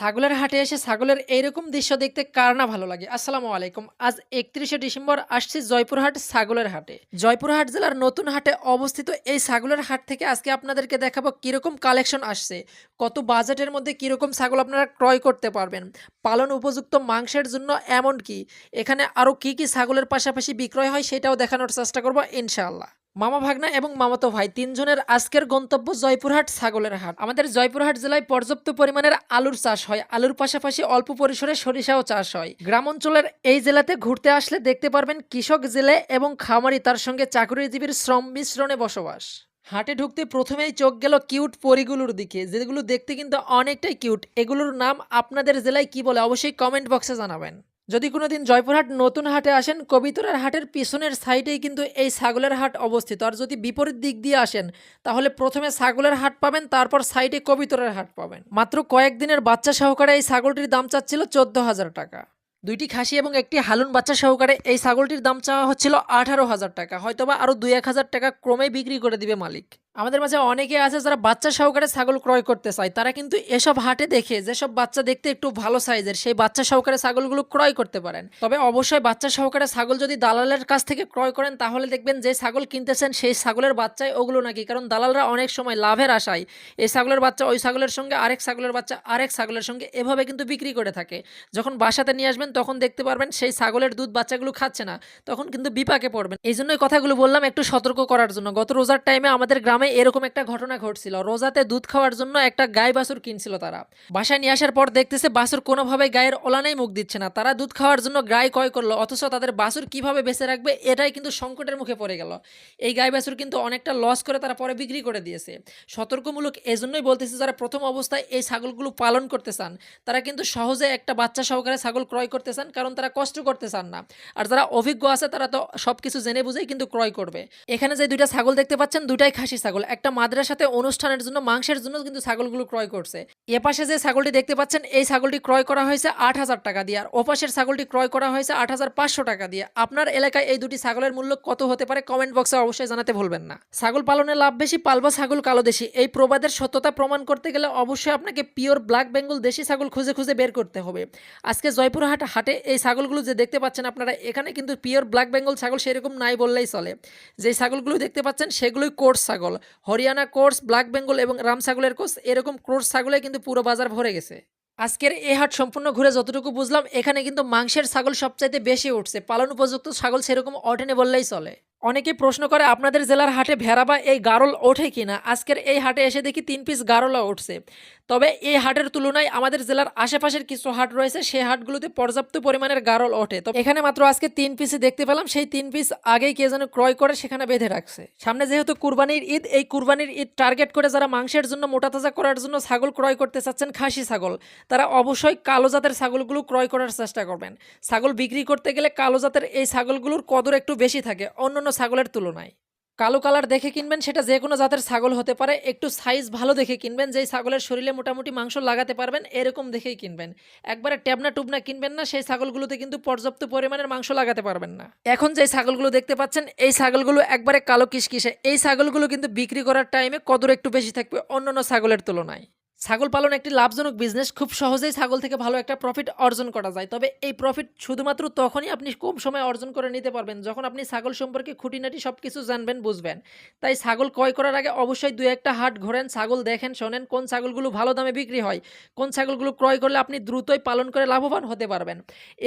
ছাগলের হাটে এসে ছাগলের এইরকম দৃশ্য দেখতে কার না ভালো লাগে? আসসালামু আলাইকুম। আজ একত্রিশে ডিসেম্বর, আসছি জয়পুরহাট ছাগলের হাটে। জয়পুরহাট জেলার নতুন হাটে অবস্থিত এই ছাগলের হাট থেকে আজকে আপনাদেরকে দেখাবো কীরকম কালেকশন আসছে, কত বাজেটের মধ্যে কীরকম ছাগল আপনারা ক্রয় করতে পারবেন, পালন উপযুক্ত মাংসের জন্য এমন কি, এখানে আরও কি কি ছাগলের পাশাপাশি বিক্রয় হয় সেটাও দেখানোর চেষ্টা করব ইনশাআল্লাহ। মামা ভাগনা এবং মামাতো ভাই তিনজনের আজকের গন্তব্য জয়পুরহাট ছাগলের হাট। আমাদের জয়পুরহাট জেলায় পর্যাপ্ত পরিমাণের আলুর চাষ হয়। আলুর পাশাপাশি অল্প পরিসরে সরিষাও চাষ হয়। গ্রাম অঞ্চলের এই জেলাতে ঘুরতে আসলে দেখতে পারবেন কৃষক জেলে এবং খামারি তার সঙ্গে চাকরিজীবীর শ্রম মিশ্রণে বসবাস। হাটে ঢুকতে প্রথমেই চোখ গেল কিউট পরিগুলোর দিকে। যেগুলো দেখতে কিন্তু অনেকটাই কিউট। এগুলোর নাম আপনাদের জেলায় কি বলে অবশ্যই কমেন্ট বক্সে জানাবেন। যদি কোনোদিন জয়পুরহাট নতুন হাটে আসেন, কবিতরার হাটের পিছনের সাইডেই কিন্তু এই ছাগলের হাট অবস্থিত। আর যদি বিপরীত দিক দিয়ে আসেন, তাহলে প্রথমে ছাগলের হাট পাবেন, তারপর সাইডে কবিতরের হাট পাবেন। মাত্র কয়েকদিনের বাচ্চা সহকারে এই ছাগলটির দাম চাচ্ছিল চোদ্দ হাজার টাকা। দুইটি খাসি এবং একটি হালুন বাচ্চা সহকারে এই ছাগলটির দাম চাওয়া হচ্ছিল আঠারো হাজার টাকা। হয়তোবা আরও দুই এক হাজার টাকা ক্রমে বিক্রি করে দিবে মালিক। আমাদের মাঝে অনেকে আছে যারা বাচ্চা সহকারে ছাগল ক্রয় করতে চায়। তারা কিন্তু এসব হাটে দেখে যেসব বাচ্চা দেখতে একটু ভালো সাইজের, সেই বাচ্চা সহকারে ছাগলগুলো ক্রয় করতে পারেন। তবে অবশ্যই বাচ্চা সহকারে ছাগল যদি দালালের কাছ থেকে ক্রয় করেন, তাহলে দেখবেন যে ছাগল কিনতেছেন, সেই ছাগলের বাচ্চাই ওগুলো নাকি। কারণ দালালরা অনেক সময় লাভের আশায় এই ছাগলের বাচ্চা ওই ছাগলের সঙ্গে, আরেক ছাগলের বাচ্চা আরেক ছাগলের সঙ্গে এভাবে কিন্তু বিক্রি করে থাকে। যখন বাসাতে নিয়ে আসবেন, তখন দেখতে পারবেন সেই ছাগলের দুধ বাচ্চাগুলো খাচ্ছে না, তখন কিন্তু বিপাকে পড়বেন। এই জন্যই কথাগুলো বললাম একটু সতর্ক করার জন্য। গত রোজার টাইমে আমাদের গ্রামে এরকম একটা ঘটনা ঘটছিল। রোজাতে দুধ খাওয়ার জন্য একটা গাই বাছুর কিনছিল তারা। বাসায় নিয়ে আসার পর দেখতেছে বাছুর কোনোভাবে গায়ের ওলানাই মুখ দিচ্ছে না। তারা দুধ খাওয়ার জন্য গাই ক্রয় করল, অথচ তাদের বাছুর কীভাবে বেঁচে রাখবে এটাই কিন্তু সংকটের মুখে পড়ে গেল। এই গাই বাছুর কিন্তু অনেকটা লস করে তারা পরে বিক্রি করে দিয়েছে। সতর্কমূলক এজন্যই বলতেছে যারা প্রথম অবস্থায় এই ছাগলগুলো পালন করতে চান, তারা কিন্তু সহজে একটা বাচ্চা সহকারে ছাগল ক্রয় করতে চান, কারণ তারা কষ্ট করতে চান না। আর যারা অভিজ্ঞ আছে তারা তো সব কিছু জেনে বুঝেই কিন্তু ক্রয় করবে। এখানে যে দুইটা ছাগল দেখতে পাচ্ছেন দুটাই খাসি ছাগল। একটা মাদ্রাসাতে অনুষ্ঠানের জন্য, মাংসের জন্য কিন্তু ছাগলগুলো ক্রয় করছে। এ পাশে যে ছাগলটি দেখতে পাচ্ছেন, এই ছাগলটি ক্রয় করা হয়েছে আট হাজার টাকা দিয়ে। আর ওপাশের ছাগলটি ক্রয় করা হয়েছে আট হাজার পাঁচশো টাকা দিয়ে। আপনার এলাকায় এই দুটি ছাগলের মূল্য কত হতে পারে কমেন্ট বক্সে অবশ্যই জানাতে ভুলবেন না। ছাগল পালনে লাভ বেশি, পালবা ছাগল কালো দেশি। এই প্রবাদের সত্যতা প্রমাণ করতে গেলে অবশ্যই আপনাকে পিওর ব্ল্যাক বেঙ্গল দেশি ছাগল খুঁজে খুঁজে বের করতে হবে। আজকে জয়পুরহাট হাটে এই ছাগলগুলো যে দেখতে পাচ্ছেন আপনারা, এখানে কিন্তু পিওর ব্ল্যাক বেঙ্গল ছাগল সেরকম নাই বললেই চলে। যে ছাগলগুলো দেখতে পাচ্ছেন, সেগুলোই কোর্স ছাগল। হরিয়ানা কোর্স, ব্ল্যাক বেঙ্গল এবং রাম ছাগলের কোর্স, এরকম কোর্স ছাগলে কিন্তু পুরো বাজার ভরে গেছে। আজকের এই হাট সম্পূর্ণ ঘুরে যতটুকু বুঝলাম, এখানে কিন্তু মাংসের ছাগল সবচাইতে বেশি উঠছে। পালন উপযুক্ত ছাগল সেরকম অটেনে বললেই চলে। অনেকে প্রশ্ন করে, আপনাদের জেলার হাটে ভেড়া বা এই গারল ওঠে কিনা আজকের এই হাটে এসে দেখি তিন পিস গারলও উঠছে। তবে এই হাটের তুলনায় আমাদের জেলার আশেপাশের কিছু হাট রয়েছে, সেই হাটগুলোতে পর্যাপ্ত পরিমাণের গারল ওঠে। তো এখানে মাত্র আজকে তিন পিসে দেখতে পেলাম, সেই তিন পিস আগেই কে যেন ক্রয় করে সেখানে বেঁধে রাখছে। সামনে যেহেতু কুরবানির ঈদ, এই কুরবানির ঈদ টার্গেট করে যারা মাংসের জন্য মোটা তাজা করার জন্য ছাগল ক্রয় করতে চাচ্ছেন, খাসি ছাগল, তারা অবশ্যই কালো জাতের ছাগলগুলো ক্রয় করার চেষ্টা করবেন। ছাগল বিক্রি করতে গেলে কালো জাতের এই ছাগলগুলোর কদর একটু বেশি থাকে, অন্যান্য ছাগলের তুলনায়। কালো কালার দেখে কিনবেন, সেটা যে কোনো জাতের ছাগল হতে পারে। একটু সাইজ ভালো দেখে কিনবেন, যেই ছাগলের শরীরে মোটামুটি মাংস লাগাতে পারবেন, এরকম দেখেই কিনবেন। একবারে ট্যাবনা টুবনা কিনবেন না, সেই ছাগলগুলোতে কিন্তু পর্যাপ্ত পরিমাণের মাংস লাগাতে পারবেন না। এখন যে ছাগলগুলো দেখতে পাচ্ছেন, এই ছাগলগুলো একবারে কালো কিসকিসে। এই ছাগলগুলো কিন্তু বিক্রি করার টাইমে কদর একটু বেশি থাকবে অন্যান্য ছাগলের তুলনায়। ছাগল পালন একটি লাভজনক বিজনেস খুব সহজেই ছাগল থেকে ভালো একটা প্রফিট অর্জন করা যায়। তবে এই প্রফিট শুধুমাত্র তখনই আপনি কম সময় অর্জন করে নিতে পারবেন, যখন আপনি ছাগল সম্পর্কে খুঁটিনাটি সব কিছু জানবেন, বুঝবেন। তাই ছাগল ক্রয় করার আগে অবশ্যই দু একটা হাট ঘোরেন, ছাগল দেখেন, শোনেন কোন ছাগলগুলো ভালো দামে বিক্রি হয়, কোন ছাগলগুলো ক্রয় করলে আপনি দ্রুতই পালন করে লাভবান হতে পারবেন।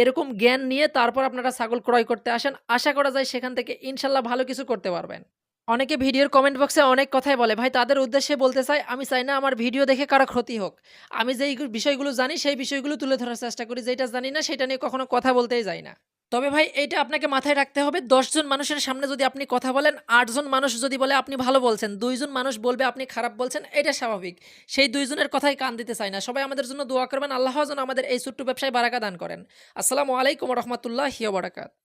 এরকম জ্ঞান নিয়ে তারপর আপনারা ছাগল ক্রয় করতে আসেন, আশা করা যায় সেখান থেকে ইনশাল্লাহ ভালো কিছু করতে পারবেন। অনেকে ভিডিওর কমেন্ট বক্সে অনেক কথাই বলে, ভাই, তাদের উদ্দেশ্যে বলতে চাই, আমি চাই না আমার ভিডিও দেখে কারও ক্ষতি হোক। আমি যেই বিষয়গুলো জানি, সেই বিষয়গুলো তুলে ধরার চেষ্টা করি। যেটা জানি না, সেটা নিয়ে কখনো কথা বলতেই যাই না। তবে ভাই, এইটা আপনাকে মাথায় রাখতে হবে দশজন মানুষের সামনে যদি আপনি কথা বলেন আটজন মানুষ যদি বলে, আপনি ভালো বলছেন। দুইজন মানুষ বলবে, আপনি খারাপ বলছেন। এটা স্বাভাবিক। সেই দুইজনের কথাই কান দিতে চাই না। সবাই আমাদের জন্য দোয়া করবেন। আল্লাহ যেন আমাদের এই ছোট্ট ব্যবসায় বারাকা দান করেন। আসসালামু আলাইকুম রহমতুল্লাহ হিয়া বারাকাত।